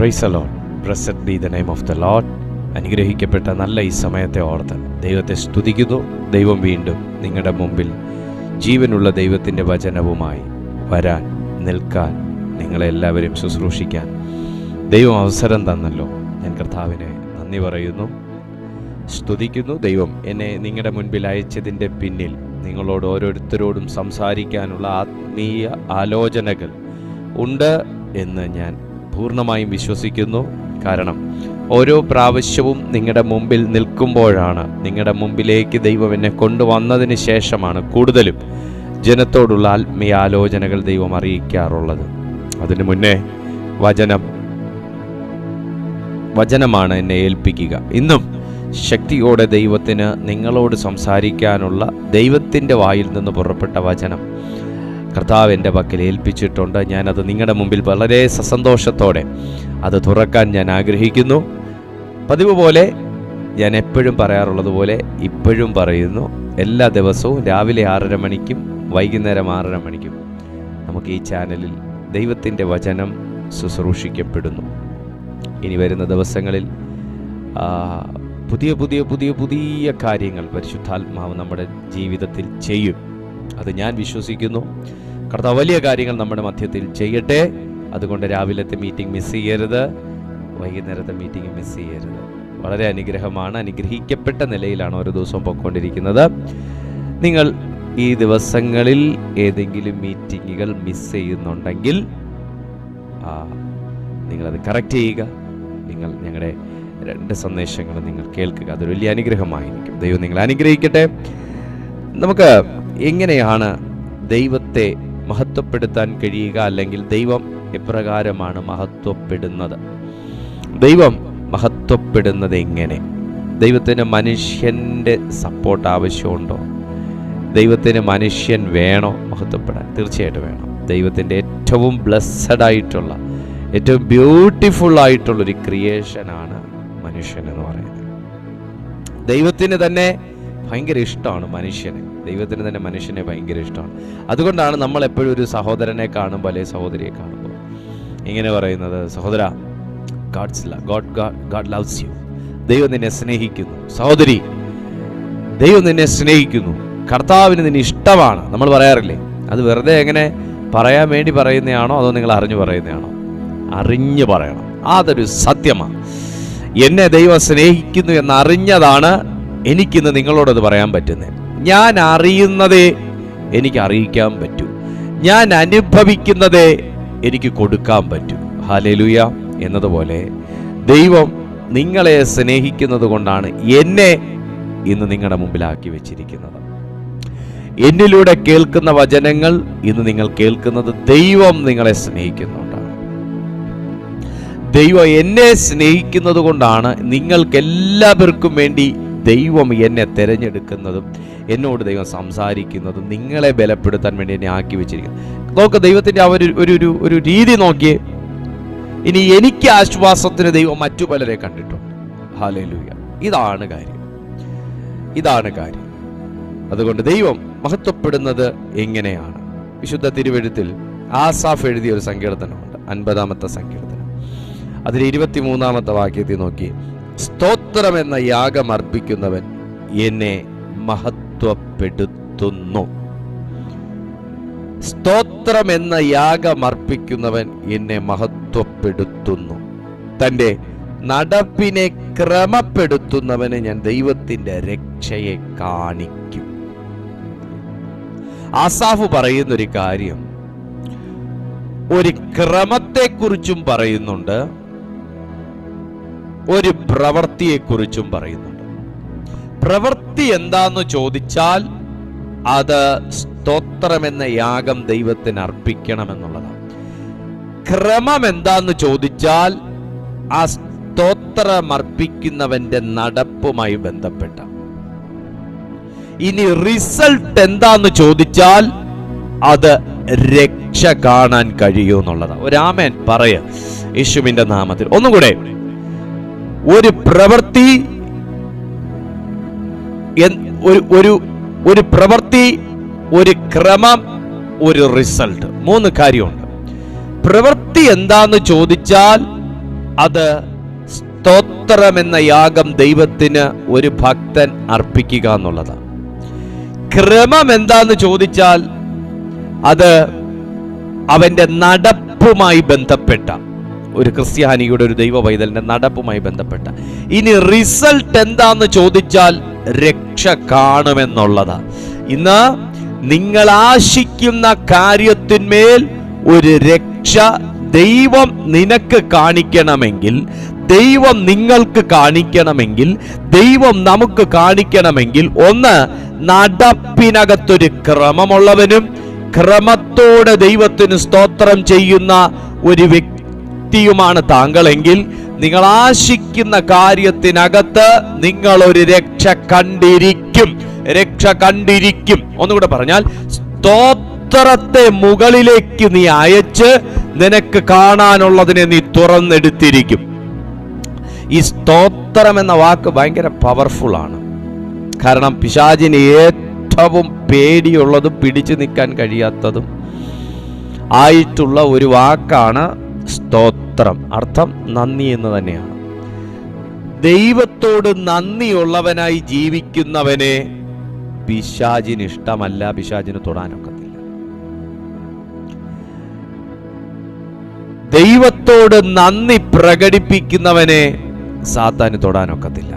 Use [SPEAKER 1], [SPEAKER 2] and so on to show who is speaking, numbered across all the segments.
[SPEAKER 1] റൈസലോ praised be the name of the Lord അനുഗ്രഹിക്കപ്പെട്ട നല്ല ഈ സമയത്തെ ഓർത്ത് ദൈവത്തെ സ്തുതിക്കുന്നു. ദൈവം വീണ്ടും നിങ്ങളുടെ മുമ്പിൽ ജീവനുള്ള ദൈവത്തിന്റെ വചനവുമായി വരാൻ നിൽക്കാൻ നിങ്ങളെല്ലാവരും ശുശ്രൂഷിക്കാൻ ദൈവം അവസരം തന്നല്ലോ. ഞാൻ കർത്താവിനെ നന്ദി പറയുന്നു. സ്തുതിക്കുന്നു. ദൈവം എന്നെ നിങ്ങളുടെ മുൻപിൽ അയച്ചതിന്റെ പിന്നിൽ നിങ്ങളോട് ഓരോരുത്തരോടും സംസാരിക്കാനുള്ള ആത്മീയ ആലോചനകൾ ഉണ്ട് എന്ന് ഞാൻ പൂർണമായും വിശ്വസിക്കുന്നു. കാരണം ഓരോ പ്രാവശ്യവും നിങ്ങളുടെ മുമ്പിൽ നിൽക്കുമ്പോഴാണ് നിങ്ങളുടെ മുമ്പിലേക്ക് ദൈവം എന്നെ കൊണ്ടുവന്നതിന് ശേഷമാണ് കൂടുതലും ജനത്തോടുള്ള ആത്മീയ ആലോചനകൾ ദൈവം അറിയിക്കാറുള്ളത്. അതിനു മുന്നേ വചനം വചനമാണ് എന്നെ ഏൽപ്പിക്കുക. ഇന്നും ശക്തിയോടെ ദൈവത്തിന് നിങ്ങളോട് സംസാരിക്കാനുള്ള ദൈവത്തിന്റെ വായിൽ നിന്ന് പുറപ്പെട്ട വചനം. കർത്താവ് എന്റെ പക്കൽ ഏൽപ്പിച്ചിട്ടുണ്ട്. ഞാനത് നിങ്ങളുടെ മുമ്പിൽ വളരെ സസന്തോഷത്തോടെ അത് തുറക്കാൻ ഞാൻ ആഗ്രഹിക്കുന്നു. പതിവ് പോലെ ഞാൻ എപ്പോഴും പറയാറുള്ളത് പോലെ ഇപ്പോഴും പറയുന്നു എല്ലാ ദിവസവും രാവിലെ ആറര മണിക്കും വൈകുന്നേരം ആറര മണിക്കും നമുക്ക് ഈ ചാനലിൽ ദൈവത്തിന്റെ വചനം ശുശ്രൂഷിക്കപ്പെടുന്നു. ഇനി വരുന്ന ദിവസങ്ങളിൽ പുതിയ പുതിയ പുതിയ പുതിയ കാര്യങ്ങൾ പരിശുദ്ധാത്മാവ് നമ്മുടെ ജീവിതത്തിൽ ചെയ്യും. അത് ഞാൻ വിശ്വസിക്കുന്നു. കർത്താവ് വലിയ കാര്യങ്ങൾ നമ്മുടെ മധ്യത്തിൽ ചെയ്യട്ടെ. അതുകൊണ്ട് രാവിലത്തെ മീറ്റിംഗ് മിസ് ചെയ്യരുത്. വൈകുന്നേരത്തെ മീറ്റിംഗ് മിസ് ചെയ്യരുത്. വളരെ അനുഗ്രഹമാണ്. അനുഗ്രഹിക്കപ്പെട്ട നിലയിലാണ് ഓരോ ദിവസവും പൊയ്ക്കൊണ്ടിരിക്കുന്നത്. നിങ്ങൾ ഈ ദിവസങ്ങളിൽ ഏതെങ്കിലും മീറ്റിങ്ങുകൾ മിസ് ചെയ്യുന്നുണ്ടെങ്കിൽ നിങ്ങളത് കറക്റ്റ് ചെയ്യുക. നിങ്ങൾ ഞങ്ങളുടെ രണ്ട് സന്ദേശങ്ങൾ നിങ്ങൾ കേൾക്കുക. അതൊരു വലിയ അനുഗ്രഹമായിരിക്കും. ദൈവം നിങ്ങൾ അനുഗ്രഹിക്കട്ടെ. നമുക്ക് എങ്ങനെയാണ് ദൈവത്തെ മഹത്വപ്പെടുത്താൻ കഴിയുക അല്ലെങ്കിൽ ദൈവം എപ്രകാരമാണ് മഹത്വപ്പെടുന്നത്? ദൈവം മഹത്വപ്പെടുന്നത് എങ്ങനെ? ദൈവത്തിന് മനുഷ്യന്റെ സപ്പോർട്ട് ആവശ്യമുണ്ടോ? ദൈവത്തിന് മനുഷ്യൻ വേണോ മഹത്വപ്പെടാൻ? തീർച്ചയായിട്ടും വേണം. ദൈവത്തിന്റെ ഏറ്റവും ബ്ലെസ്സഡ് ആയിട്ടുള്ള ഏറ്റവും ബ്യൂട്ടിഫുൾ ആയിട്ടുള്ളൊരു ക്രിയേഷനാണ് മനുഷ്യൻ എന്ന് പറയുന്നത്. ദൈവത്തിന് തന്നെ ഭയങ്കര ഇഷ്ടമാണ് മനുഷ്യനെ. ദൈവത്തിന് തന്നെ മനുഷ്യനെ ഭയങ്കര ഇഷ്ടമാണ്. അതുകൊണ്ടാണ് നമ്മൾ എപ്പോഴും ഒരു സഹോദരനെ കാണുമ്പോൾ അല്ലെങ്കിൽ സഹോദരിയെ കാണുമ്പോൾ ഇങ്ങനെ പറയുന്നത് സഹോദര God's God God loves you ദൈവം നിന്നെ സ്നേഹിക്കുന്നു. സഹോദരി ദൈവം നിന്നെ സ്നേഹിക്കുന്നു. കർത്താവിന് നിന്നെ ഇഷ്ടമാണ്. നമ്മൾ പറയാറില്ലേ? അത് വെറുതെ എങ്ങനെ പറയാൻ വേണ്ടി പറയുന്നതാണോ അതോ നിങ്ങൾ അറിഞ്ഞു പറയുന്നതാണോ? അറിഞ്ഞു പറയണം. അതൊരു സത്യമാണ്. എന്നെ ദൈവം സ്നേഹിക്കുന്നു എന്നറിഞ്ഞതാണ് എനിക്കിന്ന് നിങ്ങളോടത് പറയാൻ പറ്റുന്നത്. ഞാൻ അറിയുന്നതേ എനിക്ക് അറിയിക്കാൻ പറ്റൂ. ഞാൻ അനുഭവിക്കുന്നതേ എനിക്ക് കൊടുക്കാൻ പറ്റൂ. ഹാലലുയ എന്നതുപോലെ ദൈവം നിങ്ങളെ സ്നേഹിക്കുന്നത് കൊണ്ടാണ് എന്നെ ഇന്ന് നിങ്ങളുടെ മുമ്പിലാക്കി വെച്ചിരിക്കുന്നത്. എന്നിലൂടെ കേൾക്കുന്ന വചനങ്ങൾ ഇന്ന് നിങ്ങൾ കേൾക്കുന്നത് ദൈവം നിങ്ങളെ സ്നേഹിക്കുന്നുണ്ടാണ് ദൈവം എന്നെ സ്നേഹിക്കുന്നത് കൊണ്ടാണ് നിങ്ങൾക്ക് എല്ലാവർക്കും വേണ്ടി ദൈവം എന്നെ തിരഞ്ഞെടുക്കുന്നതും എന്നോട് ദൈവം സംസാരിക്കുന്നതും നിങ്ങളെ ബലപ്പെടുത്താൻ വേണ്ടി എന്നെ ആക്കി വെച്ചിരിക്കുന്നു. നോക്ക് ദൈവത്തിന്റെ ആ ഒരു ഒരു ഒരു രീതി നോക്കിയേ. ഇനി എനിക്ക് ആശ്വാസത്തിന് ദൈവം മറ്റു പലരെ കണ്ടിട്ടുണ്ട്. ഹാലേലൂയ ഇതാണ് കാര്യം. ഇതാണ് കാര്യം. അതുകൊണ്ട് ദൈവം മഹത്വപ്പെടുന്നത് എങ്ങനെയാണ്? വിശുദ്ധ തിരുവെഴുത്തിൽ ആസാഫ് എഴുതിയ ഒരു സങ്കീർത്തനമുണ്ട്. അൻപതാമത്തെ സങ്കീർത്തനം. അതിൽ ഇരുപത്തിമൂന്നാമത്തെ വാക്യത്തിൽ നോക്കി സ്തോത്രം എന്ന യാഗം അർപ്പിക്കുന്നവൻ എന്നെ മഹത്വപ്പെടുത്തുന്നു. സ്തോത്രം എന്ന യാഗം അർപ്പിക്കുന്നവൻ എന്നെ മഹത്വപ്പെടുത്തുന്നു. തന്റെ നടപ്പിനെ ക്രമപ്പെടുത്തുന്നവന് ഞാൻ ദൈവത്തിന്റെ രക്ഷയെ കാണിക്കും. ആസാഫ് പറയുന്നൊരു കാര്യം ഒരു ക്രമത്തെക്കുറിച്ചും പറയുന്നുണ്ട്. ഒരു പ്രവൃത്തിയെക്കുറിച്ചും പറയുന്നുണ്ട്. പ്രവൃത്തി എന്താന്ന് ചോദിച്ചാൽ അത് സ്തോത്രമെന്ന യാഗം ദൈവത്തിന് അർപ്പിക്കണമെന്നുള്ളതാണ്. ക്രമം എന്താന്ന് ചോദിച്ചാൽ ആ സ്തോത്രമർപ്പിക്കുന്നവന്റെ നടപ്പുമായി ബന്ധപ്പെട്ട. ഇനി റിസൾട്ട് എന്താന്ന് ചോദിച്ചാൽ അത് രക്ഷ കാണാൻ കഴിയൂ എന്നുള്ളതാണ് ഒരാമൻ പറയ. യേശുവിന്റെ നാമത്തിൽ. ഒന്നും കൂടെ ഒരു പ്രവൃത്തി ഒരു ഒരു ഒരു പ്രവൃത്തി ഒരു ക്രമം ഒരു റിസൾട്ട്. മൂന്ന് കാര്യമുണ്ട്. പ്രവൃത്തി എന്താന്ന് ചോദിച്ചാൽ അത് സ്തോത്രം എന്ന യാഗം ദൈവത്തിന് ഒരു ഭക്തൻ അർപ്പിക്കുക എന്നുള്ളതാണ്. ക്രമം എന്താന്ന് ചോദിച്ചാൽ അത് അവന്റെ നടപ്പുമായി ബന്ധപ്പെട്ട ഒരു ക്രിസ്ത്യാനിയുടെ ഒരു ദൈവ പൈതലിന്റെ നടപ്പുമായി ബന്ധപ്പെട്ട. ഇനി റിസൾട്ട് എന്താന്ന് ചോദിച്ചാൽ രക്ഷ കാണുമെന്നുള്ളതാ. ഇന്ന് നിങ്ങൾ ആശിക്കുന്ന കാര്യത്തിന്മേൽ ഒരു രക്ഷ ദൈവം നിനക്ക് കാണിക്കണമെങ്കിൽ ദൈവം നിങ്ങൾക്ക് കാണിക്കണമെങ്കിൽ ദൈവം നമുക്ക് കാണിക്കണമെങ്കിൽ ഒന്ന് നടപ്പിനകത്തൊരു ക്രമമുള്ളവനും ക്രമത്തോടെ ദൈവത്തിന് സ്തോത്രം ചെയ്യുന്ന ഒരു വ്യക്തിയുമാണ് താങ്കളെങ്കിൽ നിങ്ങൾ ആശിക്കുന്ന കാര്യത്തിനകത്ത് നിങ്ങൾ ഒരു രക്ഷ കണ്ടിരിക്കും. രക്ഷ കണ്ടിരിക്കും. ഒന്നുകൂടെ പറഞ്ഞാൽ സ്തോത്രത്തെ മുകളിലേക്ക് നീ അയച്ച് നിനക്ക് കാണാനുള്ളതിനെ നീ തുറന്നെടുത്തിരിക്കും. ഈ സ്തോത്രം എന്ന വാക്ക് ഭയങ്കര പവർഫുൾ ആണ്. കാരണം പിശാചിന് ഏറ്റവും പേടിയുള്ളതും പിടിച്ചു നിൽക്കാൻ കഴിയാത്തതും ആയിട്ടുള്ള ഒരു വാക്കാണ് സ്തോത്രം. അർത്ഥം നന്ദി എന്ന് തന്നെയാണ്. ദൈവത്തോട് നന്ദിയുള്ളവനായി ജീവിക്കുന്നവനെ പിശാചിന് ഇഷ്ടമല്ല പിശാചിന് തൊടാനൊക്കത്തില്ല. ദൈവത്തോട് നന്ദി പ്രകടിപ്പിക്കുന്നവനെ സാത്താന് തൊടാനൊക്കത്തില്ല.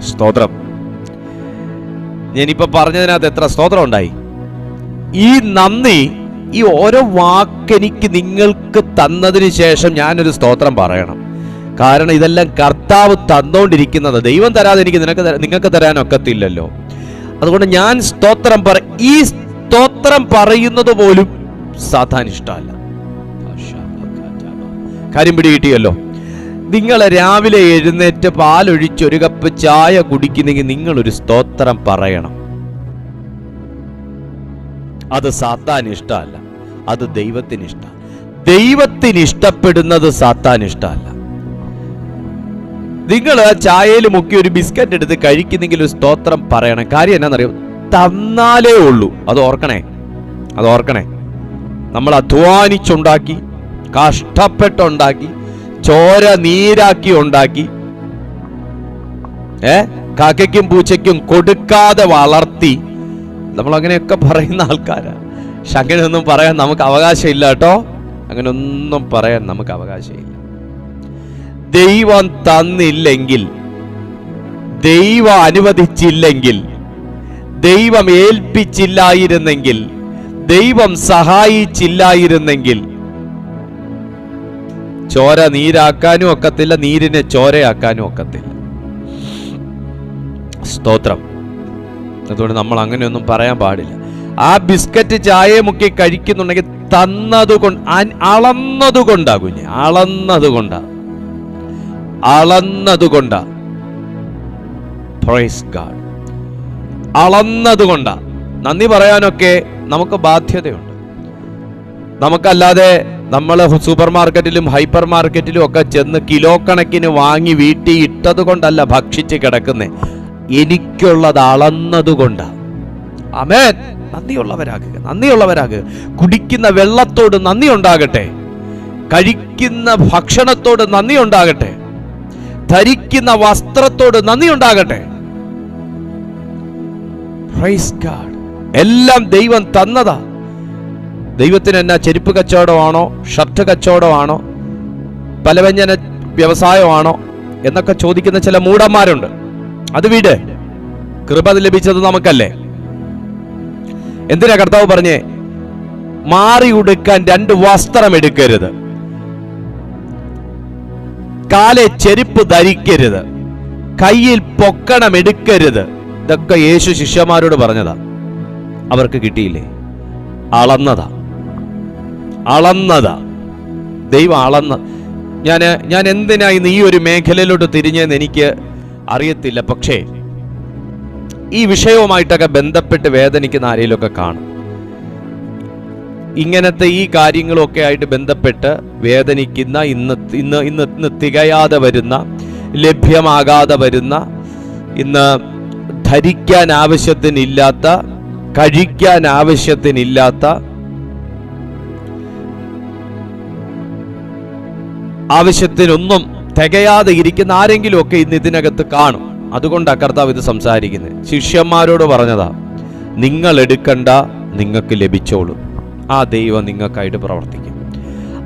[SPEAKER 1] സ്തോത്രം. ഞാനിപ്പോ പറഞ്ഞതിനകത്ത് എത്ര സ്തോത്രം ഉണ്ടായി? ഈ നന്ദി ഈ ഓരോ വാക്കെനിക്ക് നിങ്ങൾക്ക് തന്നതിന് ശേഷം ഞാനൊരു സ്തോത്രം പറയണം. കാരണം ഇതെല്ലാം കർത്താവ് തന്നോണ്ടിരിക്കുന്നത് ദൈവം തരാതെ എനിക്ക് നിനക്ക് നിങ്ങൾക്ക് തരാനൊക്കത്തില്ലല്ലോ. അതുകൊണ്ട് ഞാൻ സ്തോത്രം പറ ഈ സ്തോത്രം പറയുന്നത് പോലും സാധാരണ ഇഷ്ടമല്ല. കാര്യം പിടി കിട്ടിയല്ലോ. നിങ്ങൾ രാവിലെ എഴുന്നേറ്റ് പാലൊഴിച്ച് ഒരു കപ്പ് ചായ കുടിക്കുന്നെങ്കിൽ നിങ്ങളൊരു സ്തോത്രം പറയണം. അത് സാത്താൻ ഇഷ്ടമല്ല അത് ദൈവത്തിന് ഇഷ്ടം ദൈവത്തിന് ഇഷ്ടപ്പെടുന്നത് സാത്താൻ ഇഷ്ടമല്ല നിങ്ങൾ ചായയിൽ മുക്കി ഒരു ബിസ്ക്കറ്റ് എടുത്ത് കഴിക്കുന്നെങ്കിൽ ഒരു സ്തോത്രം പറയണം. കാര്യം എന്നാണെന്നറിയോ തന്നാലേ ഉള്ളൂ. അത് ഓർക്കണേ. അത് ഓർക്കണേ. നമ്മൾ അധ്വാനിച്ചുണ്ടാക്കി കഷ്ടപ്പെട്ടുണ്ടാക്കി ചോര നീരാക്കി ഉണ്ടാക്കി ഏ? കാക്കയ്ക്കും പൂച്ചയ്ക്കും കൊടുക്കാതെ വളർത്തി നമ്മൾ അങ്ങനെയൊക്കെ പറയുന്ന ആൾക്കാരാണ് പക്ഷെ അങ്ങനെയൊന്നും പറയാൻ നമുക്ക് അവകാശമില്ല കേട്ടോ. അങ്ങനെ ഒന്നും പറയാൻ നമുക്ക് അവകാശമില്ല. ദൈവം തന്നില്ലെങ്കിൽ ദൈവം അനുവദിച്ചില്ലെങ്കിൽ ദൈവം ഏൽപ്പിച്ചില്ലായിരുന്നെങ്കിൽ ദൈവം സഹായിച്ചില്ലായിരുന്നെങ്കിൽ ചോര നീരാക്കാനും ഒക്കത്തില്ല നീരിനെ ചോരയാക്കാനും ഒക്കത്തില്ല. സ്തോത്രം. അതുകൊണ്ട് നമ്മൾ അങ്ങനെയൊന്നും പറയാൻ പാടില്ല. ആ ബിസ്ക്കറ്റ് ചായ മുക്കി കഴിക്കുന്നുണ്ടെങ്കിൽ തന്നതുകൊണ്ട് അളന്നതുകൊണ്ടാ കുഞ്ഞ് അളന്നതുകൊണ്ടാ. അളന്നതുകൊണ്ടാ. Praise God അളന്നതുകൊണ്ടാ. നന്ദി പറയാനൊക്കെ നമുക്ക് ബാധ്യതയുണ്ട്. നമുക്കല്ലാതെ നമ്മൾ സൂപ്പർ മാർക്കറ്റിലും ഹൈപ്പർ മാർക്കറ്റിലും ഒക്കെ ചെന്ന് കിലോ കണക്കിന് വാങ്ങി വീട്ടിൽ ഇട്ടത് കൊണ്ടല്ല ഭക്ഷിച്ച് കിടക്കുന്നേ. എനിക്കുള്ളത് അളന്നതുകൊണ്ട് അമേൻ നന്ദിയുള്ളവരാകുക നന്ദിയുള്ളവരാകുക. കുടിക്കുന്ന വെള്ളത്തോട് നന്ദി ഉണ്ടാകട്ടെ. കഴിക്കുന്ന ഭക്ഷണത്തോട് നന്ദി ഉണ്ടാകട്ടെ. ധരിക്കുന്ന വസ്ത്രത്തോട് നന്ദി ഉണ്ടാകട്ടെ. എല്ലാം ദൈവം തന്നതാ. ദൈവത്തിന് എന്നാ ചെരുപ്പ് കച്ചവടമാണോ ഷർട്ട് കച്ചവടമാണോ പലവ്യഞ്ജന വ്യവസായമാണോ എന്നൊക്കെ ചോദിക്കുന്ന ചില മൂടന്മാരുണ്ട്. അത് വീട്. കൃപ ലഭിച്ചത് നമുക്കല്ലേ? എന്തിനാ കർത്താവ് പറഞ്ഞേ? മാറി ഉടുക്കാൻ രണ്ട് വസ്ത്രം എടുക്കരുത്. കാലെ ചെരുപ്പ് ധരിക്കരുത്. കയ്യിൽ പൊക്കണം എടുക്കരുത്. ഇതൊക്കെ യേശു ശിഷ്യന്മാരോട് പറഞ്ഞതാ. അവർക്ക് കിട്ടിയില്ലേ? അളന്നതാ. അളന്നതാ. ദൈവം അളന്ന. ഞാൻ ഞാൻ എന്തിനാ ഇന്ന് ഈ ഒരു മേഖലയിലോട്ട് തിരിഞ്ഞെന്ന് എനിക്ക് അറിയത്തില്ല. പക്ഷേ ഈ വിഷയവുമായിട്ടൊക്കെ ബന്ധപ്പെട്ട് വേദനിക്കുന്ന ആരെങ്കിലുമൊക്കെ കാണും. ഇങ്ങനത്തെ ഈ കാര്യങ്ങളൊക്കെ ആയിട്ട് ബന്ധപ്പെട്ട് വേദനിക്കുന്ന ഇന്ന് ഇന്ന് ഇന്ന് ഇന്ന് തികയാതെ വരുന്ന ലഭ്യമാകാതെ വരുന്ന ഇന്ന് ധരിക്കാൻ ആവശ്യത്തിനില്ലാത്ത കഴിക്കാൻ ആവശ്യത്തിനില്ലാത്ത ആവശ്യത്തിനൊന്നും തികയാതെ ഇരിക്കുന്ന ആരെങ്കിലും ഒക്കെ ഇന്ന് ഇതിനകത്ത് കാണും. അതുകൊണ്ടാണ് കർത്താവ് ഇത് സംസാരിക്കുന്നത്. ശിഷ്യന്മാരോട് പറഞ്ഞതാ നിങ്ങൾ എടുക്കണ്ട നിങ്ങൾക്ക് ലഭിച്ചോളൂ. ആ ദൈവം നിങ്ങൾക്കായിട്ട് പ്രവർത്തിക്കും.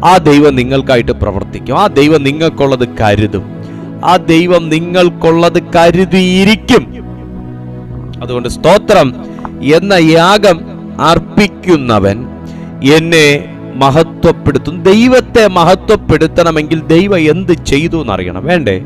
[SPEAKER 1] ആ ദൈവം നിങ്ങൾക്കായിട്ട് പ്രവർത്തിക്കും. ആ ദൈവം നിങ്ങൾക്കുള്ളത് കരുതും. ആ ദൈവം നിങ്ങൾക്കുള്ളത് കരുതിയിരിക്കും. അതുകൊണ്ട് സ്തോത്രം എന്ന യാഗം അർപ്പിക്കുന്നവൻ എന്നെ മഹത്വപ്പെടുത്തും. ദൈവത്തെ മഹത്വപ്പെടുത്തണമെങ്കിൽ ദൈവം എന്ത് ചെയ്തു എന്നറിയണം. വേണ്ടേ?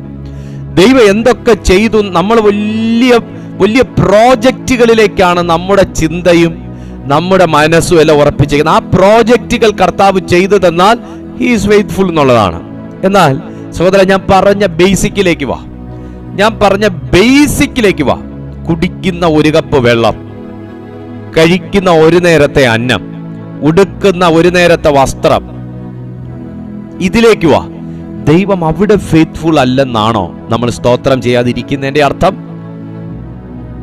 [SPEAKER 1] ദൈവം എന്തൊക്കെ ചെയ്തു നമ്മൾ വലിയ വലിയ പ്രോജക്റ്റുകളിലേക്കാണ് നമ്മുടെ ചിന്തയും നമ്മുടെ മനസ്സും എല്ലാം ഉറപ്പിച്ചിരിക്കുന്നത്. ആ പ്രോജക്റ്റുകൾ കർത്താവ് ചെയ്തു തന്നാൽ ഹീസ് വെയ്റ്റ്ഫുൾ എന്നുള്ളതാണ്. എന്നാൽ സഹോദര ഞാൻ പറഞ്ഞ ബേസിക്കിലേക്ക് വാ. ഞാൻ പറഞ്ഞ ബേസിക്കിലേക്ക് വാ. കുടിക്കുന്ന ഒരു കപ്പ് വെള്ളം കഴിക്കുന്ന ഒരു നേരത്തെ അന്നം ഉടുക്കുന്ന ഒരു നേരത്തെ വസ്ത്രം. ഇതിലേക്ക് വാ. ദൈവം അവിടെ ഫെയ്ത്ത്ഫുൾ അല്ലെന്നാണോ നമ്മൾ സ്തോത്രം ചെയ്യാതിരിക്കുന്നതിന്റെ അർത്ഥം?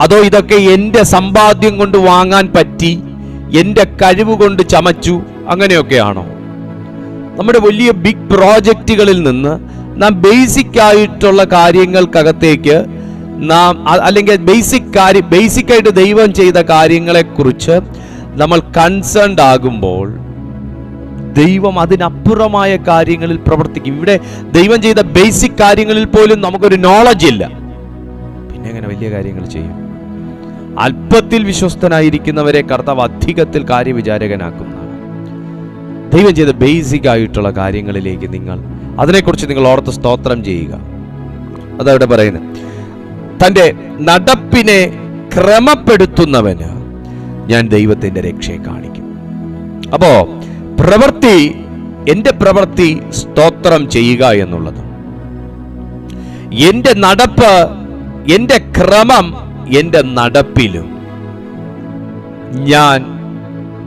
[SPEAKER 1] അതോ ഇതൊക്കെ എന്റെ സമ്പാദ്യം കൊണ്ട് വാങ്ങാൻ പറ്റി എന്റെ കഴിവ് കൊണ്ട് ചമച്ചു അങ്ങനെയൊക്കെയാണോ? നമ്മുടെ വലിയ ബിഗ് പ്രോജക്റ്റുകളിൽ നിന്ന് നാം ബേസിക് ആയിട്ടുള്ള കാര്യങ്ങൾക്കകത്തേക്ക് നാം അല്ലെങ്കിൽ ബേസിക് കാര്യം ബേസിക് ആയിട്ട് ദൈവം ചെയ്ത കാര്യങ്ങളെക്കുറിച്ച് നമ്മൾ കൺസേൺഡ് ആകുമ്പോൾ ദൈവം അതിനപ്പുറമായ കാര്യങ്ങളിൽ പ്രവർത്തിക്കും. ഇവിടെ ദൈവം ചെയ്ത ബേസിക് കാര്യങ്ങളിൽ പോലും നമുക്കൊരു നോളജ് ഇല്ല. പിന്നെ അങ്ങനെ വലിയ കാര്യങ്ങൾ ചെയ്യും? അല്പത്തിൽ വിശ്വസ്തനായിരിക്കുന്നവരെ കർത്താവ് അധികത്തിൽ കാര്യവിചാരകനാക്കുന്നതാണ്. ദൈവം ചെയ്ത ബേസിക് ആയിട്ടുള്ള കാര്യങ്ങളിലേക്ക് നിങ്ങൾ അതിനെക്കുറിച്ച് നിങ്ങൾ ഓർത്ത് സ്തോത്രം ചെയ്യുക. അതവിടെ പറയുന്നത്. തന്റെ നടപ്പിനെ ക്രമപ്പെടുത്തുന്നവന് ഞാൻ ദൈവത്തിന്റെ രക്ഷയെ കാണിക്കും. അപ്പോൾ പ്രവൃത്തി എന്റെ പ്രവൃത്തി സ്തോത്രം ചെയ്യുക എന്നുള്ളത് എന്റെ നടപ്പ് എന്റെ ക്രമം എന്റെ നടപ്പിലും. ഞാൻ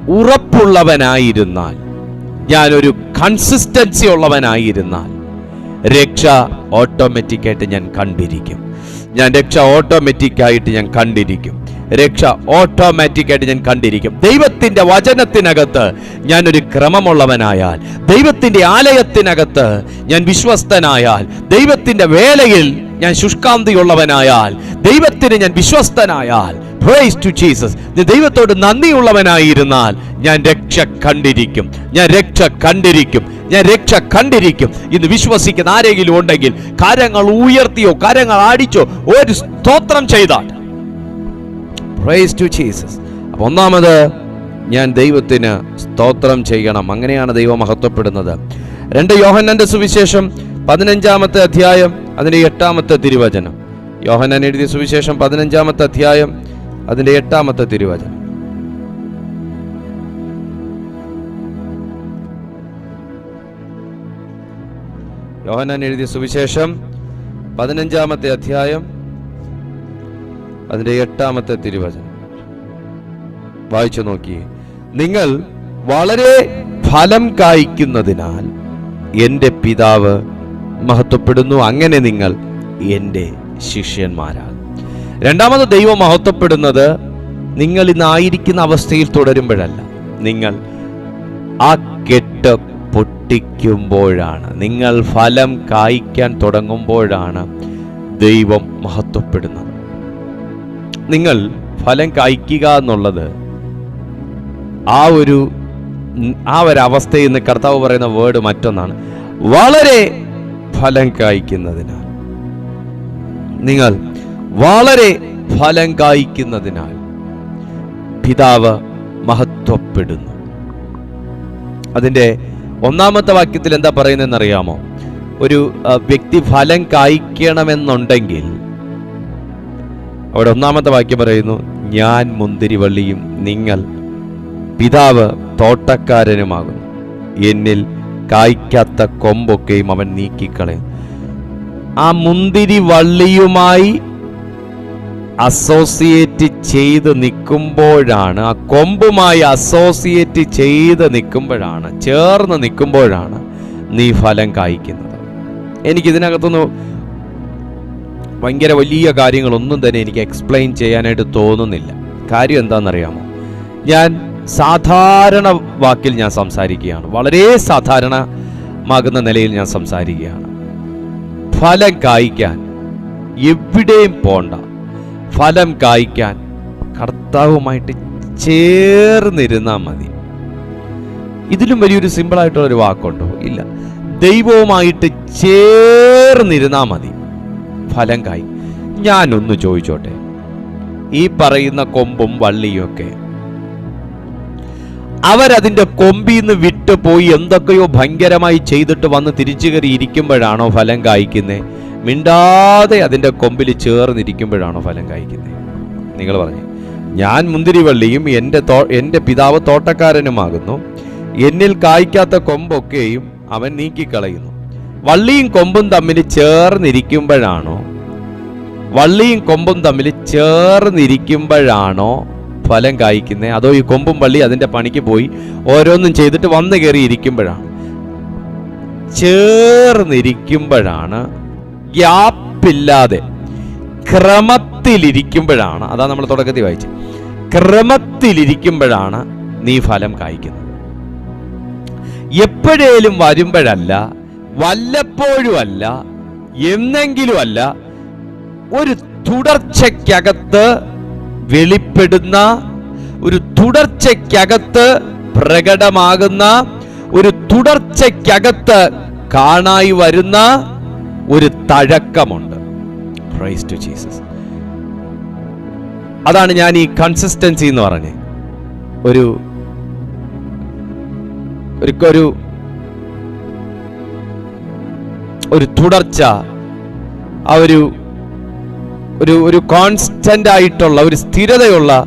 [SPEAKER 1] ഉറപ്പുള്ളവനായിരുന്നാൽ ഞാനൊരു കൺസിസ്റ്റൻസി ഉള്ളവനായിരുന്നാൽ രക്ഷ ഓട്ടോമാറ്റിക്കായിട്ട് ഞാൻ കണ്ടിരിക്കും. ഞാൻ രക്ഷ ഓട്ടോമാറ്റിക്കായിട്ട് ഞാൻ കണ്ടിരിക്കും. രക്ഷ ഓട്ടോമാറ്റിക്കായിട്ട് ഞാൻ കണ്ടിരിക്കും. ദൈവത്തിന്റെ വചനത്തിനകത്ത് ഞാനൊരു ക്രമമുള്ളവനായാൽ ദൈവത്തിന്റെ ആലയത്തിനകത്ത് ഞാൻ വിശ്വസ്തനായാൽ ദൈവത്തിന്റെ വേലയിൽ ഞാൻ ശുഷ്കാന്തിയുള്ളവനായാൽ ദൈവത്തിന് ഞാൻ വിശ്വസ്തനായാൽ ടു ജീസസ് ദൈവത്തോട് നന്ദിയുള്ളവനായിരുന്നാൽ ഞാൻ രക്ഷ കണ്ടിരിക്കും. ഞാൻ രക്ഷ കണ്ടിരിക്കും. ഞാൻ രക്ഷ കണ്ടിരിക്കും. ഇന്ന് വിശ്വസിക്കുന്ന ആരെങ്കിലും ഉണ്ടെങ്കിൽ കരങ്ങൾ ഉയർത്തിയോ കരങ്ങൾ ആടിച്ചോ ഒരു സ്തോത്രം ചെയ്താൽ പ്രൈസ് ടു ജീസസ് അപ്പോൾ ഒന്നാമത് ഞാൻ ദൈവത്തിന് സ്തോത്രം ചെയ്യണം. അങ്ങനെയാണ് ദൈവം മഹത്വപ്പെടുന്നത്. രണ്ട് യോഹന്നന്റെ സുവിശേഷം പതിനഞ്ചാമത്തെ അധ്യായം അതിന്റെ എട്ടാമത്തെ തിരുവചനം. യോഹന്നൻ എഴുതിയ സുവിശേഷം പതിനഞ്ചാമത്തെ അധ്യായം അതിന്റെ എട്ടാമത്തെ തിരുവചനം. യോഹന്നാൻ എഴുതിയ സുവിശേഷം പതിനഞ്ചാമത്തെ അധ്യായം അതിന്റെ എട്ടാമത്തെ തിരുവചനം. വായിച്ചു നോക്കി. നിങ്ങൾ വളരെ ഫലം കായ്ക്കുന്നതിനാൽ എന്റെ പിതാവ് മഹത്വപ്പെടുന്നു. അങ്ങനെ നിങ്ങൾ എന്റെ ശിഷ്യന്മാരാണ് രണ്ടാമത് ദൈവം മഹത്വപ്പെടുന്നത് നിങ്ങൾ ഇന്നായിരിക്കുന്ന അവസ്ഥയിൽ തുടരുമ്പോഴല്ല. നിങ്ങൾ ആ കെട്ട് പൊട്ടിക്കുമ്പോഴാണ്. നിങ്ങൾ ഫലം കായ്ക്കാൻ തുടങ്ങുമ്പോഴാണ് ദൈവം മഹത്വപ്പെടുന്നത്. നിങ്ങൾ ഫലം കായ്ക്കുക എന്നുള്ളത്. ആ ഒരു ആ ഒരു അവസ്ഥയിൽ നിന്ന് കർത്താവ് പറയുന്ന വേർഡ് മറ്റൊന്നാണ്. വളരെ ഫലം കായ്ക്കുന്നതിനാൽ. നിങ്ങൾ വളരെ ഫലം കായ്ക്കുന്നതിനാൽ പിതാവ് മഹത്വപ്പെടുന്നു. അതിന്റെ ഒന്നാമത്തെ വാക്യത്തിൽ എന്താ പറയുന്നതെന്ന് അറിയാമോ ഒരു വ്യക്തി ഫലം കായ്ക്കണമെന്നുണ്ടെങ്കിൽ അവിടെ ഒന്നാമത്തെ വാക്യം പറയുന്നു ഞാൻ മുന്തിരിവള്ളിയും നിങ്ങൾ പിതാവ് തോട്ടക്കാരനുമാകുന്നു. എന്നിൽ കായ്ക്കാത്ത കൊമ്പൊക്കെയും അവൻ നീക്കിക്കളയും ആ മുന്തിരി വള്ളിയുമായി അസോസിയേറ്റ് ചെയ്ത് നിൽക്കുമ്പോഴാണ് ആ കൊമ്പുമായി അസോസിയേറ്റ് ചെയ്ത് നിൽക്കുമ്പോഴാണ് ചേർന്ന് നിൽക്കുമ്പോഴാണ് നീ ഫലം കായ്ക്കുന്നത്. എനിക്കിതിനകത്തുനിന്ന് ഭയങ്കര വലിയ കാര്യങ്ങളൊന്നും തന്നെ എനിക്ക് എക്സ്പ്ലെയിൻ ചെയ്യാനായിട്ട് തോന്നുന്നില്ല. കാര്യം എന്താണെന്നറിയാമോ? ഞാൻ സാധാരണ വാക്കിൽ ഞാൻ സംസാരിക്കുകയാണ്. വളരെ സാധാരണമാകുന്ന നിലയിൽ ഞാൻ സംസാരിക്കുകയാണ്. ഫലം കായ്ക്കാൻ എവിടെയും പോണ്ട. ഫലം കായ്ക്കാൻ കർത്താവുമായിട്ട് ചേർന്നിരുന്നാൽ മതി. ഇതിലും വലിയൊരു സിമ്പിളായിട്ടുള്ളൊരു വാക്കുണ്ടോ? ഇല്ല. ദൈവവുമായിട്ട് ചേർന്നിരുന്നാൽ മതി. ഫലം കായി. ഞാനൊന്ന് ചോദിച്ചോട്ടെ? ഈ പറയുന്ന കൊമ്പും വള്ളിയൊക്കെ അവരതിന്റെ കൊമ്പിൽ നിന്ന് വിട്ടു പോയി എന്തൊക്കെയോ ഭയങ്കരമായി ചെയ്തിട്ട് വന്ന് തിരിച്ചു കയറി ഇരിക്കുമ്പോഴാണോ ഫലം കായ്ക്കുന്നത് മിണ്ടാതെ അതിന്റെ കൊമ്പിൽ ചേർന്നിരിക്കുമ്പോഴാണോ ഫലം കായ്ക്കുന്നത് നിങ്ങൾ പറഞ്ഞു. ഞാൻ മുന്തിരിവള്ളിയും എന്റെ തോ എന്റെ പിതാവ് തോട്ടക്കാരനുമാകുന്നു. എന്നിൽ കായ്ക്കാത്ത കൊമ്പൊക്കെയും അവൻ നീക്കിക്കളയുന്നു. വള്ളിയും കൊമ്പും തമ്മിൽ ചേർന്നിരിക്കുമ്പോഴാണോ? വള്ളിയും കൊമ്പും തമ്മിൽ ചേർന്നിരിക്കുമ്പോഴാണോ ഫലം കായ്ക്കുന്നത് അതോ ഈ കൊമ്പും വള്ളി അതിന്റെ പണിക്ക് പോയി ഓരോന്നും ചെയ്തിട്ട് വന്ന് കയറി ഇരിക്കുമ്പോഴാണ്? ചേർന്നിരിക്കുമ്പോഴാണ്. ഗ്യാപ്പില്ലാതെ ക്രമത്തിലിരിക്കുമ്പോഴാണ്. അതാ നമ്മൾ തുടക്കത്തിൽ വായിച്ചത് ക്രമത്തിലിരിക്കുമ്പോഴാണ് നീ ഫലം കായ്ക്കുന്നത്. എപ്പോഴേലും വരുമ്പോഴല്ല വല്ലപ്പോഴും അല്ല എന്നെങ്കിലും അല്ല ഒരു തുടർച്ചയ്ക്കകത്ത് വെളിപ്പെടുന്ന ഒരു തുടർച്ചയ്ക്കകത്ത് പ്രകടമാകുന്ന ഒരു തുടർച്ചയ്ക്കകത്ത് കാണായി വരുന്ന ഒരു തഴക്കമുണ്ട്. പ്രൈസ് ടു ജീസസ് അതാണ് ഞാൻ ഈ കൺസിസ്റ്റൻസി എന്ന് പറഞ്ഞ് ഒരു ഒരു തുടർച്ച ആ ഒരു ഒരു ഒരു കോൺസ്റ്റന്റ് ആയിട്ടുള്ള ഒരു സ്ഥിരതയുള്ള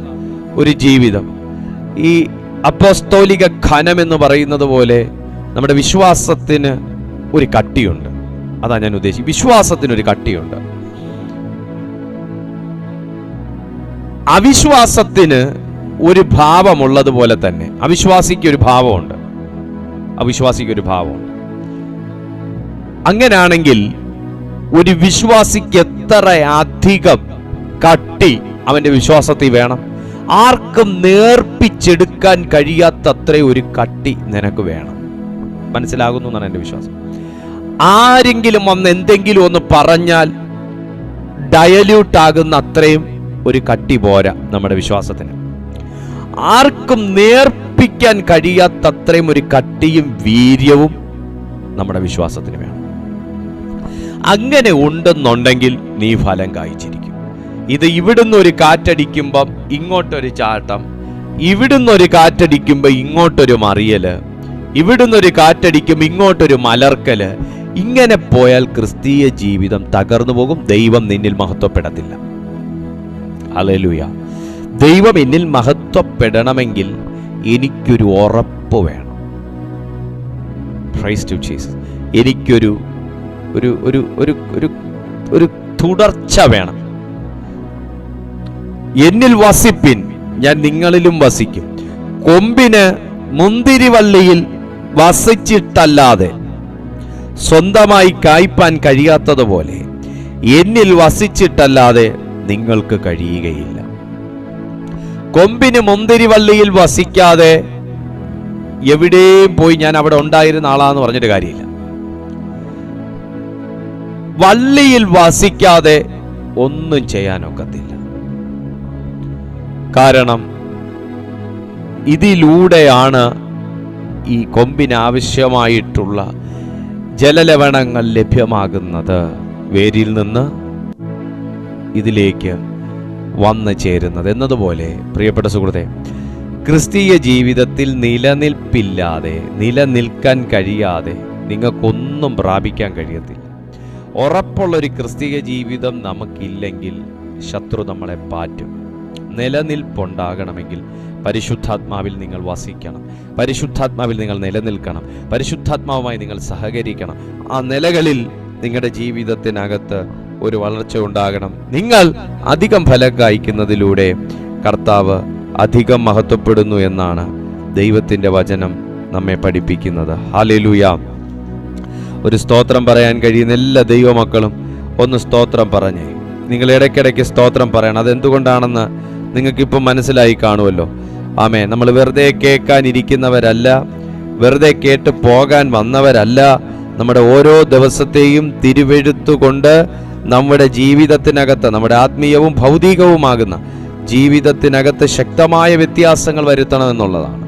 [SPEAKER 1] ഒരു ജീവിതം. ഈ അപ്പോസ്തോലിക ഖനം എന്ന് പറയുന്നത് പോലെ നമ്മുടെ വിശ്വാസത്തിന് ഒരു കട്ടിയുണ്ട്. അതാ ഞാൻ ഉദ്ദേശിച്ചത് വിശ്വാസത്തിന് ഒരു കട്ടിയുണ്ട്. അവിശ്വാസത്തിന് ഒരു ഭാവമുള്ളതുപോലെ തന്നെ. അവിശ്വാസിക്ക് ഒരു ഭാവമുണ്ട്. അവിശ്വാസിക്ക് ഒരു ഭാവമുണ്ട്. അങ്ങനാണെങ്കിൽ ഒരു വിശ്വാസിക്ക് എത്ര അധികം കട്ടി അവന്റെ വിശ്വാസത്തിൽ വേണം. ആർക്കും നേർപ്പിച്ചെടുക്കാൻ കഴിയാത്തത്ര ഒരു കട്ടി നിനക്ക് വേണം. മനസ്സിലാകുന്നു എന്നാണ് എന്റെ വിശ്വാസം. ആരെങ്കിലും വന്ന് എന്തെങ്കിലും ഒന്ന് പറഞ്ഞാൽ ഡയല്യൂട്ട് ആകുന്ന അത്രയും ഒരു കട്ടി പോരാ നമ്മുടെ വിശ്വാസത്തിന്. ആർക്കും നേർപ്പിക്കാൻ കഴിയാത്തത്രയും ഒരു കട്ടിയും വീര്യവും നമ്മുടെ വിശ്വാസത്തിന് വേണം. അങ്ങനെ ഉണ്ടെന്നുണ്ടെങ്കിൽ നീ ഫലം കായ്ച്ചിരിക്കും. ഇത് ഇവിടുന്ന് ഒരു കാറ്റടിക്കുമ്പം ഇങ്ങോട്ടൊരു ചാട്ടം ഇവിടുന്ന് ഒരു കാറ്റടിക്കുമ്പോൾ ഇങ്ങോട്ടൊരു മറിയൽ ഇവിടുന്ന് ഒരു കാറ്റടിക്കുമ്പോൾ ഇങ്ങോട്ടൊരു മലർക്കൽ. ഇങ്ങനെ പോയാൽ ക്രിസ്തീയ ജീവിതം തകർന്നു പോകും. ദൈവം നിന്നിൽ മഹത്വപ്പെടത്തില്ല. അലലുയ ദൈവം എന്നിൽ മഹത്വപ്പെടണമെങ്കിൽ എനിക്കൊരു ഉറപ്പ് വേണം. ക്രൈസ്റ്റ് ജീസസ് എനിക്കൊരു ഒരു ഒരു ഒരു ഒരു ഒരു തുടർച്ച വേണം. എന്നിൽ വസിപ്പിൻ ഞാൻ നിങ്ങളിലും വസിക്കും. കൊമ്പിന് മുന്തിരിവള്ളിയിൽ വസിച്ചിട്ടല്ലാതെ സ്വന്തമായി കായ്പാൻ കഴിയാത്തതുപോലെ എന്നിൽ വസിച്ചിട്ടല്ലാതെ നിങ്ങൾക്ക് കഴിയുകയില്ല. കൊമ്പിന് മുന്തിരിവള്ളിയിൽ വസിക്കാതെ എവിടെയും പോയി ഞാൻ അവിടെ ഉണ്ടായിരുന്ന ആളാന്ന് പറഞ്ഞിട്ട് കാര്യമില്ല. വള്ളിയിൽ വസിക്കാതെ ഒന്നും ചെയ്യാനൊക്കത്തില്ല. കാരണം ഇതിലൂടെയാണ് ഈ കൊമ്പിന് ആവശ്യമായിട്ടുള്ള ജലലവണങ്ങൾ ലഭ്യമാകുന്നത്. വേരിൽ നിന്ന് ഇതിലേക്ക് വന്നു ചേരുന്നത് എന്നതുപോലെ പ്രിയപ്പെട്ട സുഹൃത്തെ ക്രിസ്തീയ ജീവിതത്തിൽ നിലനിൽപ്പില്ലാതെ നിലനിൽക്കാൻ കഴിയാതെ നിങ്ങൾക്കൊന്നും പ്രാപിക്കാൻ കഴിയത്തില്ല. ഉറപ്പുള്ളൊരു ക്രിസ്തീയ ജീവിതം നമുക്കില്ലെങ്കിൽ ശത്രു നമ്മളെ പാറ്റും. നിലനിൽപ്പുണ്ടാകണമെങ്കിൽ പരിശുദ്ധാത്മാവിൽ നിങ്ങൾ വസിക്കണം. പരിശുദ്ധാത്മാവിൽ നിങ്ങൾ നിലനിൽക്കണം. പരിശുദ്ധാത്മാവുമായി നിങ്ങൾ സഹകരിക്കണം. ആ നിലകളിൽ നിങ്ങളുടെ ജീവിതത്തിനകത്ത് ഒരു വളർച്ച ഉണ്ടാകണം. നിങ്ങൾ അധികം ഫലം കായ്ക്കുന്നതിലൂടെ കർത്താവ് അധികം മഹത്വപ്പെടുന്നു എന്നാണ് ദൈവത്തിന്റെ വചനം നമ്മെ പഠിപ്പിക്കുന്നത്. ഹാലേലൂയ ഒരു സ്തോത്രം പറയാൻ കഴിയുന്ന എല്ലാ ദൈവമക്കളും ഒന്ന് സ്തോത്രം പറഞ്ഞേ. നിങ്ങൾ ഇടയ്ക്കിടയ്ക്ക് സ്തോത്രം പറയണം. അതെന്തുകൊണ്ടാണെന്ന് നിങ്ങൾക്കിപ്പം മനസ്സിലായി കാണുമല്ലോ. ആമേ നമ്മൾ വെറുതെ കേൾക്കാനിരിക്കുന്നവരല്ല വെറുതെ കേട്ട് പോകാൻ വന്നവരല്ല. നമ്മുടെ ഓരോ ദിവസത്തെയും തിരുവെഴുത്തുകൊണ്ട് നമ്മുടെ ജീവിതത്തിനകത്ത് നമ്മുടെ ആത്മീയവും ഭൗതികവുമാകുന്ന ജീവിതത്തിനകത്ത് ശക്തമായ വ്യത്യാസങ്ങൾ വരുത്തണമെന്നുള്ളതാണ്.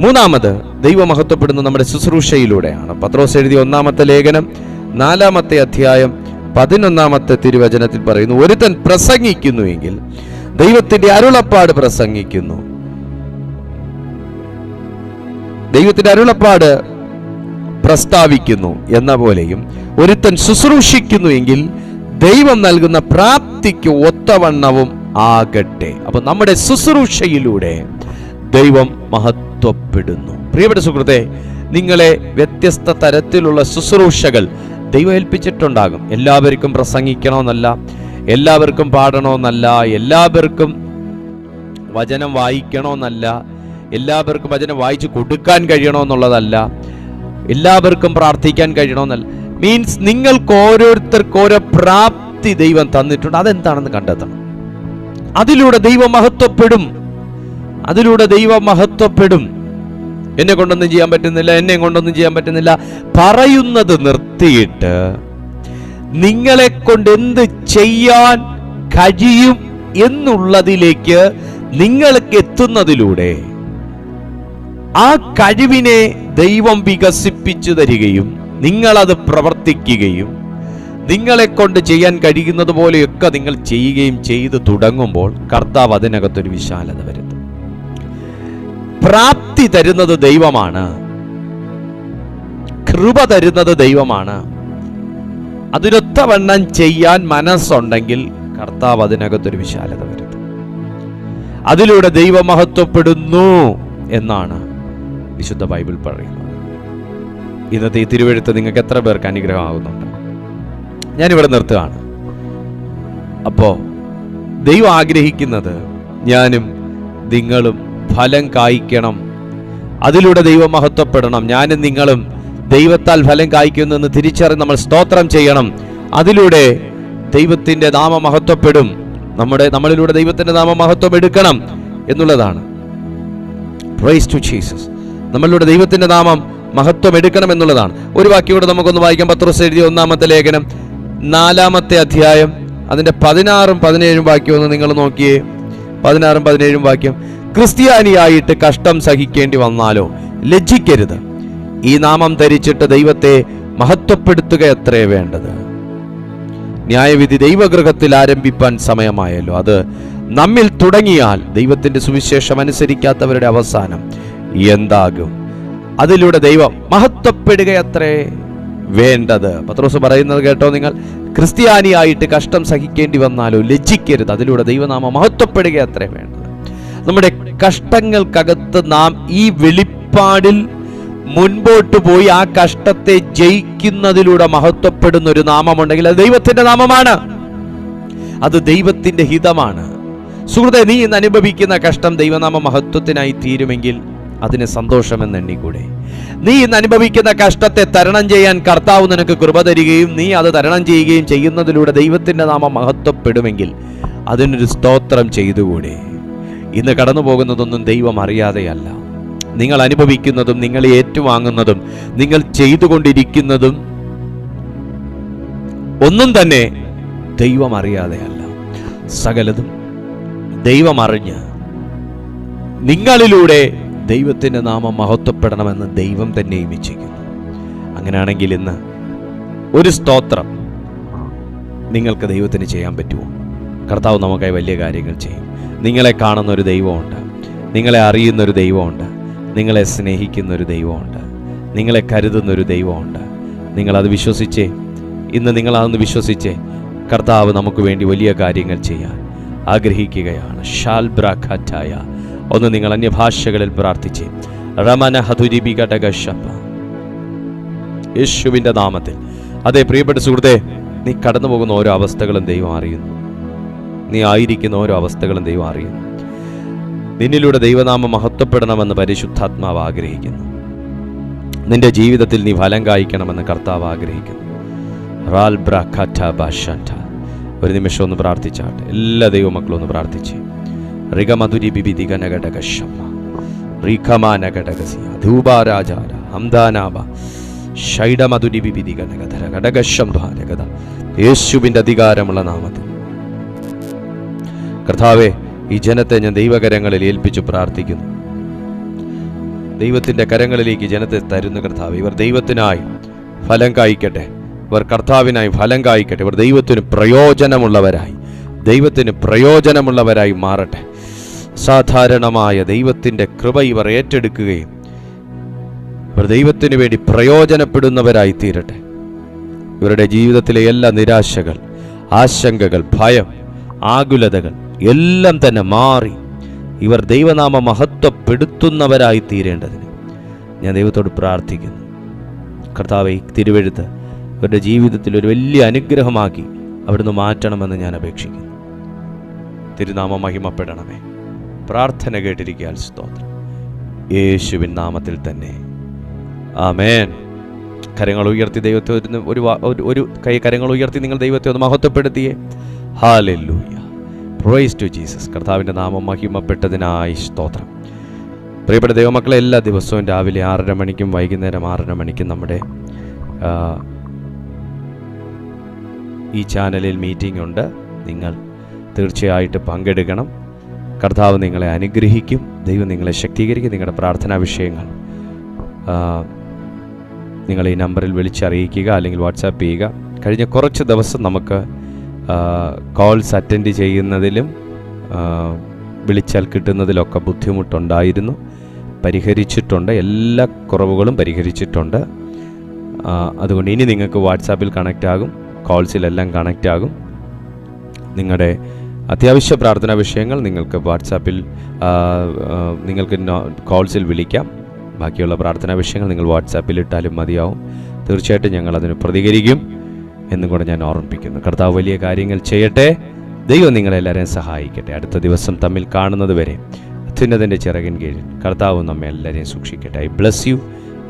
[SPEAKER 1] മൂന്നാമത് ദൈവമഹത്വപ്പെടുന്ന നമ്മുടെ ശുശ്രൂഷയിലൂടെയാണ്. പത്രോസ് എഴുതിയ ഒന്നാമത്തെ ലേഖനം നാലാമത്തെ അധ്യായം പതിനൊന്നാമത്തെ തിരുവചനത്തിൽ പറയുന്നു ഒരുത്തൻ പ്രസംഗിക്കുന്നുവെങ്കിൽ ദൈവത്തിന്റെ അരുളപ്പാട് പ്രസംഗിക്കുന്നു. ദൈവത്തിന്റെ അരുളപ്പാട് പ്രസ്താവിക്കുന്നു എന്ന പോലെയും ഒരുത്തൻ ശുശ്രൂഷിക്കുന്നു എങ്കിൽ ദൈവം നൽകുന്ന പ്രാപ്തിക്ക് ഒത്തവണ്ണവും ആകട്ടെ. അപ്പൊ നമ്മുടെ ശുശ്രൂഷയിലൂടെ ദൈവം മഹത്വപ്പെടുന്നു. പ്രിയപ്പെട്ട സുഹൃത്തെ നിങ്ങളെ വ്യത്യസ്ത തരത്തിലുള്ള ശുശ്രൂഷകൾ ദൈവം ഏൽപ്പിച്ചിട്ടുണ്ടാകും. എല്ലാവർക്കും പ്രസംഗിക്കണമെന്നല്ല എല്ലാവർക്കും പാടണമെന്നല്ല എല്ലാവർക്കും വചനം വായിക്കണമെന്നല്ല എല്ലാവർക്കും വചനം വായിച്ചു കൊടുക്കാൻ കഴിയണമെന്നുള്ളതല്ല എല്ലാവർക്കും പ്രാർത്ഥിക്കാൻ കഴിയണമെന്നല്ല. മീൻസ് നിങ്ങൾക്ക് ഓരോരുത്തർക്ക് ഓരോ പ്രാപ്തി ദൈവം തന്നിട്ടുണ്ട്. അതെന്താണെന്ന് കണ്ടെത്തണം. അതിലൂടെ ദൈവം മഹത്വപ്പെടും. അതിലൂടെ ദൈവം മഹത്വപ്പെടും. എന്നെ കൊണ്ടൊന്നും ചെയ്യാൻ പറ്റുന്നില്ല എന്നെ കൊണ്ടൊന്നും ചെയ്യാൻ പറ്റുന്നില്ല. പറയുന്നത് നിർത്തിയിട്ട് നിങ്ങളെ കൊണ്ട് എന്ത് ചെയ്യാൻ കഴിയും എന്നുള്ളതിലേക്ക് നിങ്ങൾക്ക് എത്തുന്നതിലൂടെ ആ കഴിവിനെ ദൈവം വികസിപ്പിച്ചു തരികയും നിങ്ങളത് പ്രവർത്തിക്കുകയും നിങ്ങളെ കൊണ്ട് ചെയ്യാൻ കഴിയുന്നത് പോലെയൊക്കെ നിങ്ങൾ ചെയ്യുകയും ചെയ്തു തുടങ്ങുമ്പോൾ കർത്താവ് അതിനകത്തൊരു വിശാലത വരുത്തും. പ്രാപ്തി തരുന്നത് ദൈവമാണ്. കൃപ തരുന്നത് ദൈവമാണ്. അതിനൊത്തവണ്ണം ചെയ്യാൻ മനസ്സുണ്ടെങ്കിൽ കർത്താവ് അതിനകത്തൊരു വിശാലത വരുത്തും. അതിലൂടെ ദൈവമഹത്വപ്പെടുന്നു എന്നാണ് വിശുദ്ധ ബൈബിൾ പറയുന്നത്. ഇന്നത്തെ ഈ തിരുവഴുത്ത് നിങ്ങൾക്ക് എത്ര പേർക്ക് അനുഗ്രഹമാകുന്നുണ്ട്? ഞാനിവിടെ നിർത്തുകയാണ്. അപ്പോ ദൈവം ആഗ്രഹിക്കുന്നത് ഞാനും നിങ്ങളും ഫലം കായ്ക്കണം. അതിലൂടെ ദൈവം മഹത്വപ്പെടണം. ഞാനും നിങ്ങളും ദൈവത്താൽ ഫലം കായ്ക്കുന്നെന്ന് തിരിച്ചറിഞ്ഞ് നമ്മൾ സ്തോത്രം ചെയ്യണം. അതിലൂടെ ദൈവത്തിന്റെ നാമം മഹത്വപ്പെടും. നമ്മുടെ നമ്മളിലൂടെ ദൈവത്തിന്റെ നാമം മഹത്വം എടുക്കണം എന്നുള്ളതാണ് ടു ജീസസ് നമ്മളിലൂടെ ദൈവത്തിന്റെ നാമം മഹത്വം എടുക്കണം എന്നുള്ളതാണ്. ഒരു വാക്യോടെ നമുക്കൊന്ന് വായിക്കാം. പത്രോസ് എഴുതിയ ഒന്നാമത്തെ ലേഖനം. നാലാമത്തെ അധ്യായം. അതിന്റെ പതിനാറും പതിനേഴും വാക്യം ഒന്ന് നിങ്ങൾ നോക്കിയേ. പതിനാറും പതിനേഴും വാക്യം. ക്രിസ്ത്യാനിയായിട്ട് കഷ്ടം സഹിക്കേണ്ടി വന്നാലോ? ലജ്ജിക്കരുത്. ഈ നാമം ധരിച്ചിട്ട് ദൈവത്തെ മഹത്വപ്പെടുത്തുക എത്രേ വേണ്ടത്. ന്യായവിധി ദൈവഗൃഹത്തിൽ ആരംഭിപ്പാൻ സമയമായല്ലോ. അത് നമ്മിൽ തുടങ്ങിയാൽ ദൈവത്തിന്റെ സുവിശേഷം അനുസരിക്കാത്തവരുടെ അവസാനം എന്താകും? അതിലൂടെ ദൈവം മഹത്വപ്പെടുക അത്രേ വേണ്ടത്. പത്രോസ് പറയുന്നത് കേട്ടോ നിങ്ങൾ. ക്രിസ്ത്യാനിയായിട്ട് കഷ്ടം സഹിക്കേണ്ടി വന്നാലോ? ലജ്ജിക്കരുത്. അതിലൂടെ ദൈവനാമം മഹത്വപ്പെടുക അത്രേ വേണ്ടത്. നമ്മുടെ കഷ്ടങ്ങൾക്കകത്ത് നാം ഈ വെളിപ്പാടിൽ മുൻപോട്ട് പോയി ആ കഷ്ടത്തെ ജയിക്കുന്നതിലൂടെ മഹത്വപ്പെടുന്ന ഒരു നാമമുണ്ടെങ്കിൽ അത് ദൈവത്തിന്റെ നാമമാണ്. അത് ദൈവത്തിന്റെ ഹിതമാണ്. സുഹൃത്തെ നീ ഇന്ന് അനുഭവിക്കുന്ന കഷ്ടം ദൈവനാമ മഹത്വത്തിനായി തീരുമെങ്കിൽ അതിന് സന്തോഷമെന്ന് എണ്ണിക്കൂടെ നീ ഇന്ന് അനുഭവിക്കുന്ന കഷ്ടത്തെ തരണം ചെയ്യാൻ കർത്താവ് നിനക്ക് കൃപ തരികയും നീ അത് തരണം ചെയ്യുകയും ചെയ്യുന്നതിലൂടെ ദൈവത്തിന്റെ നാമം മഹത്വപ്പെടുമെങ്കിൽ അതിനൊരു സ്തോത്രം ചെയ്തുകൂടെ. ഇന്ന് കടന്നു പോകുന്നതൊന്നും ദൈവം അറിയാതെയല്ല. നിങ്ങൾ അനുഭവിക്കുന്നതും നിങ്ങൾ ഏറ്റുവാങ്ങുന്നതും നിങ്ങൾ ചെയ്തുകൊണ്ടിരിക്കുന്നതും ഒന്നും തന്നെ ദൈവം അറിയാതെയല്ല. സകലതും ദൈവം അറിഞ്ഞ് നിങ്ങളിലൂടെ ദൈവത്തിന്റെ നാമം മഹത്വപ്പെടണമെന്ന് ദൈവം തന്നെ ഇച്ഛിക്കുന്നു അങ്ങനെയാണെങ്കിൽ ഇന്ന് ഒരു സ്തോത്രം നിങ്ങൾക്ക് ദൈവത്തിന് ചെയ്യാൻ പറ്റുമോ? കർത്താവ് നമുക്കായി വലിയ കാര്യങ്ങൾ ചെയ്യും. നിങ്ങളെ കാണുന്ന ഒരു ദൈവമുണ്ട്. നിങ്ങളെ അറിയുന്ന ഒരു ദൈവമുണ്ട്. നിങ്ങളെ സ്നേഹിക്കുന്ന ഒരു ദൈവമുണ്ട്. നിങ്ങളെ കരുതുന്ന ഒരു ദൈവമുണ്ട്. നിങ്ങളത് വിശ്വസിച്ചേ. ഇന്ന് നിങ്ങളതൊന്ന് വിശ്വസിച്ചേ. കർത്താവ് നമുക്ക് വേണ്ടി വലിയ കാര്യങ്ങൾ ചെയ്യാൻ ആഗ്രഹിക്കുകയാണ്. ഷാൽബ്രാഖാറ്റായ ഒന്ന് നിങ്ങൾ അന്യഭാഷകളിൽ പ്രാർത്ഥിച്ചേ. റമന ഹതുരിബികടകശപ്പ യേശുവിന്റെ നാമത്തിൽ. അതെ പ്രിയപ്പെട്ട സുഹൃത്തെ നീ കടന്നു പോകുന്ന ഓരോ അവസ്ഥകളും ദൈവം അറിയുന്നു. നീ ആയിരിക്കുന്ന ഓരോ അവസ്ഥകളും ദൈവം അറിയുന്നു. നിന്നിലൂടെ ദൈവനാമം മഹത്വപ്പെടണമെന്ന് പരിശുദ്ധാത്മാവ് ആഗ്രഹിക്കുന്നു. നിന്റെ ജീവിതത്തിൽ നീ ഫലം കായ്ക്കണമെന്ന് കർത്താവ് ആഗ്രഹിക്കുന്നു. റാൽ ഒരു നിമിഷം ഒന്ന് പ്രാർത്ഥിച്ചാട്ടെ. എല്ലാ ദൈവമക്കളും ഒന്ന് പ്രാർത്ഥിച്ച്. റിഗമധുരി ബിബി ദിഗനഘടകശമ്മ റീഖമാന ഘടകസിയ ധൂപാരാജാര ഹംദാനാബ ഷൈഡമധുരി യേശുവിന്റെ അധികാരമുള്ള നാമത്തിൽ. കർത്താവെ ഈ ജനത്തെ ഞാൻ ദൈവകരങ്ങളിൽ ഏൽപ്പിച്ചു പ്രാർത്ഥിക്കുന്നു. ദൈവത്തിന്റെ കരങ്ങളിലേക്ക് ജനത്തെ തരുന്ന കർത്താവ്. ഇവർ ദൈവത്തിനായി ഫലം കായ്ക്കട്ടെ. ഇവർ കർത്താവിനായി ഫലം കായ്ക്കട്ടെ. ഇവർ ദൈവത്തിന് പ്രയോജനമുള്ളവരായി. ദൈവത്തിന് പ്രയോജനമുള്ളവരായി മാറട്ടെ. സാധാരണമായ ദൈവത്തിന്റെ കൃപ ഇവർ ഏറ്റെടുക്കുകയും ഇവർ ദൈവത്തിന് വേണ്ടി പ്രയോജനപ്പെടുന്നവരായി തീരട്ടെ. ഇവരുടെ ജീവിതത്തിലെ എല്ലാ നിരാശകൾ ആശങ്കകൾ ഭയം ആകുലതകൾ എല്ലാം തന്നെ മാറി. ഇവർ ദൈവനാമ മഹത്വപ്പെടുത്തുന്നവരായി തീരേണ്ടതിന് ഞാൻ ദൈവത്തോട് പ്രാർത്ഥിക്കുന്നു. കർത്താവെ തിരുവെഴുത്ത് ഇവരുടെ ജീവിതത്തിൽ ഒരു വലിയ അനുഗ്രഹമാക്കി അവിടുന്ന് മാറ്റണമെന്ന് ഞാൻ അപേക്ഷിക്കുന്നു. തിരുനാമ മഹിമപ്പെടണമേ. പ്രാർത്ഥന കേട്ടിരിക്കാൻ സ്തോത്രം. യേശുവിൻ നാമത്തിൽ തന്നെ. ആമേൻ. കരങ്ങൾ ഉയർത്തി ദൈവത്തെ ഒരു ഒരു കൈ കരങ്ങൾ ഉയർത്തി നിങ്ങൾ ദൈവത്തെ ഒന്ന് മഹത്വപ്പെടുത്തിയേ. ഹാലൂയ പ്രൈസ് ടു ജീസസ് കർത്താവിന്റെ നാമം മഹിമപ്പെട്ടതിനായി സ്തോത്രം. പ്രിയപ്പെട്ട ദൈവമക്കളെ എല്ലാ ദിവസവും രാവിലെ ആറര മണിക്കും വൈകുന്നേരം ആറര മണിക്കും നമ്മുടെ ഈ ചാനലിൽ മീറ്റിംഗ് ഉണ്ട്. നിങ്ങൾ തീർച്ചയായിട്ട് പങ്കെടുക്കണം. കർത്താവ് നിങ്ങളെ അനുഗ്രഹിക്കും. ദൈവം നിങ്ങളെ ശക്തീകരിക്കും. നിങ്ങളുടെ പ്രാർത്ഥനാ വിഷയങ്ങൾ നിങ്ങൾ ഈ നമ്പറിൽ വിളിച്ചറിയിക്കുക അല്ലെങ്കിൽ വാട്സാപ്പ് ചെയ്യുക. കഴിഞ്ഞ കുറച്ച് ദിവസം നമുക്ക് കോൾസ് അറ്റൻഡ് ചെയ്യുന്നതിലും വിളിച്ചാൽ കിട്ടുന്നതിലൊക്കെ ബുദ്ധിമുട്ടുണ്ടായിരുന്നു. പരിഹരിച്ചിട്ടുണ്ട്. എല്ലാ കുറവുകളും പരിഹരിച്ചിട്ടുണ്ട്. അതുകൊണ്ട് ഇനി നിങ്ങൾക്ക് വാട്സാപ്പിൽ കണക്റ്റ് ആകും കോൾസിലെല്ലാം കണക്റ്റ് ആകും. നിങ്ങളുടെ അത്യാവശ്യ പ്രാർത്ഥനാ വിഷയങ്ങൾ നിങ്ങൾക്ക് വാട്സാപ്പിൽ നിങ്ങൾക്ക് കോൾസിൽ വിളിക്കാം. ബാക്കിയുള്ള പ്രാർത്ഥനാ വിഷയങ്ങൾ നിങ്ങൾ വാട്സാപ്പിൽ ഇട്ടാലും മതിയാവും. തീർച്ചയായിട്ടും ഞങ്ങൾ അതിന് പ്രതികരിക്കും. എന്നും കൂടെ ഞാൻ ഓർമ്മിപ്പിക്കുന്നു. കർത്താവ് വലിയ കാര്യങ്ങൾ ചെയ്യട്ടെ. ദൈവം നിങ്ങളെല്ലാവരെയും സഹായിക്കട്ടെ. അടുത്ത ദിവസം തമ്മിൽ കാണുന്നത് വരെ അത്യുന്നതിന്റെ ചിറകിൻ കീഴിൽ കർത്താവ് നമ്മെ എല്ലാവരെയും സൂക്ഷിക്കട്ടെ. I bless you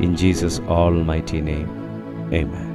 [SPEAKER 1] in Jesus almighty name Amen.